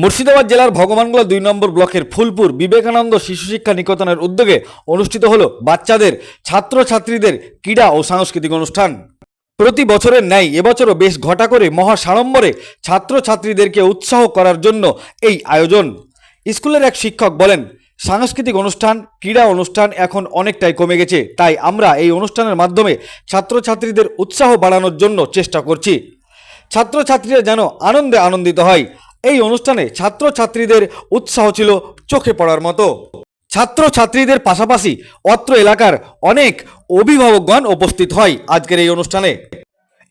মুর্শিদাবাদ জেলার ভগবানগোলা দুই নম্বর ব্লকের ফুলপুর বিবেকানন্দ শিশু শিক্ষা নিকেতনের উদ্যোগে অনুষ্ঠিত হল বাচ্চাদের, ছাত্রছাত্রীদের ক্রীড়া ও সাংস্কৃতিক অনুষ্ঠান। প্রতি বছরের ন্যায় এবছরও বেশ ঘটা করে মহা সাড়ম্বরে ছাত্রছাত্রীদেরকে উৎসাহ করার জন্য এই আয়োজন। স্কুলের এক শিক্ষক বলেন, সাংস্কৃতিক অনুষ্ঠান, ক্রীড়া অনুষ্ঠান এখন অনেকটাই কমে গেছে, তাই আমরা এই অনুষ্ঠানের মাধ্যমে ছাত্রছাত্রীদের উৎসাহ বাড়ানোর জন্য চেষ্টা করছি। ছাত্রছাত্রীরা যেন আনন্দে আনন্দিত হয়। এই অনুষ্ঠানে ছাত্রছাত্রীদের উৎসাহ ছিল চোখে পড়ার মতো। ছাত্রছাত্রীদের পাশাপাশি অত্র এলাকার অনেক অভিভাবকগণ উপস্থিত হয় আজকের এই অনুষ্ঠানে।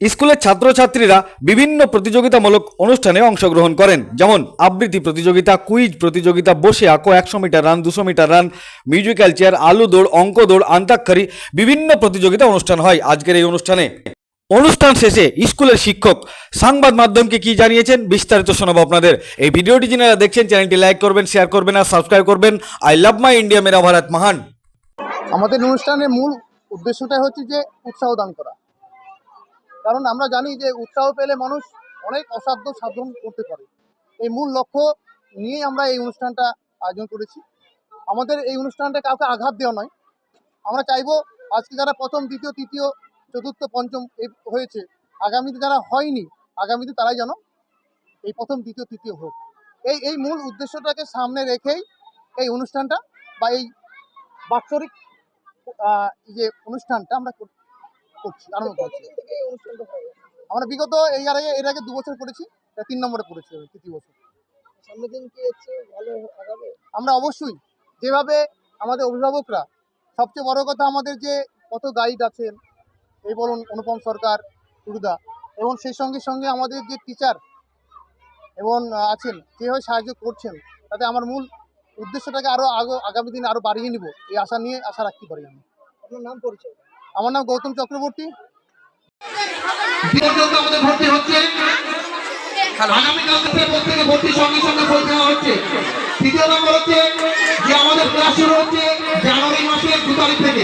স্কুলের ছাত্রছাত্রীরা বিভিন্ন প্রতিযোগিতামূলক অনুষ্ঠানে অংশগ্রহণ করেন, যেমন আবৃত্তি প্রতিযোগিতা, কুইজ প্রতিযোগিতা, বসে আঁকো একশো মিটার রান, দুশো মিটার রান, মিউজিক্যাল চেয়ার, আলু দৌড়, অঙ্ক দৌড়, আন্তাক্ষরী, বিভিন্ন প্রতিযোগিতা অনুষ্ঠান হয় আজকের এই অনুষ্ঠানে। অনুষ্ঠান শেষে স্কুলের শিক্ষক সংবাদ মাধ্যমকে কি জানিয়েছেন বিস্তারিত শোনাবো আপনাদের। এই ভিডিওটি যারা দেখছেন, চ্যানেলটি লাইক করবেন, শেয়ার করবেন আর সাবস্ক্রাইব করবেন। আই লাভ মাই ইন্ডিয়া মেরা ভারত মহান আমাদের অনুষ্ঠানের মূল উদ্দেশ্যটাই হচ্ছে যে উৎসাহ দান করা। কারণ আমরা জানি যে উৎসাহ পেলে মানুষ অনেক অসাধ্য সাধন করতে পারে। এই মূল লক্ষ্য নিয়েই আমরা এই অনুষ্ঠানটা আয়োজন করেছি। আমাদের এই অনুষ্ঠানটা কাউকে আঘাত দেওয়া নয়। আমরা চাইব আজকে যারা প্রথম, দ্বিতীয়, তৃতীয় চতুর্থ পঞ্চম হয়েছে। আগামীতে যারা হয়নি আগামীতে তারাই যেন এই প্রথম দ্বিতীয় তৃতীয় হোক। এই এই মূল উদ্দেশ্যটাকে সামনে রেখেই এই অনুষ্ঠানটা বা এই বাৎসরিক যে অনুষ্ঠানটা আমরা কর- করছি আরম্ভ করছি। আমরা বিগত এই আর আগে এর আগে দু বছর করেছি তিন নম্বরে করেছি তৃতীয় বছর। দিন কি হচ্ছে? আমরা অবশ্যই যেভাবে আমাদের অভিভাবকরা সবচেয়ে বড় কথা আমাদের যে কত গাইড আছেন এই বলুন অনুপম সরকার টুরুদা এবং সেই সঙ্গে সঙ্গে আমাদের যে টিচার এবং আছেন যেভাবে সাহায্য করছেন। তাতে আমার মূল উদ্দেশ্যটাকে আরও আগো আগামী দিন আরও বাড়িয়ে নিব। এই আশা নিয়ে আশা রাখতে পারি আমি। আপনার নাম পরিচয় আমার নাম গৌতম চক্রবর্তী। আমাদের ভর্তি হচ্ছে। আগামীকাল থেকে প্রত্যেকে ভর্তি সঙ্গে সঙ্গে পরীক্ষা হচ্ছে। তৃতীয় নম্বর হচ্ছে যে আমাদের ক্লাস শুরু হচ্ছে জানুয়ারি মাসের দু তারিখ থেকে।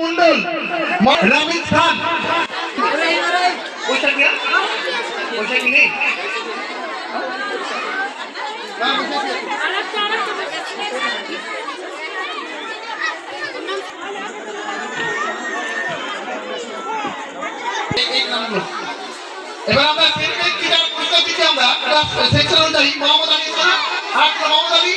মন্ডল। রামিজ খান। পয়সা কি? পয়সা কি নেই? এবার আমরা ক্রিকেট ক্রীড়ার প্রস্তুত দিচ্ছি আমরা। সেকশন অনুযায়ী মোহাম্মদ আলী আর মোহাম্মদ আলী?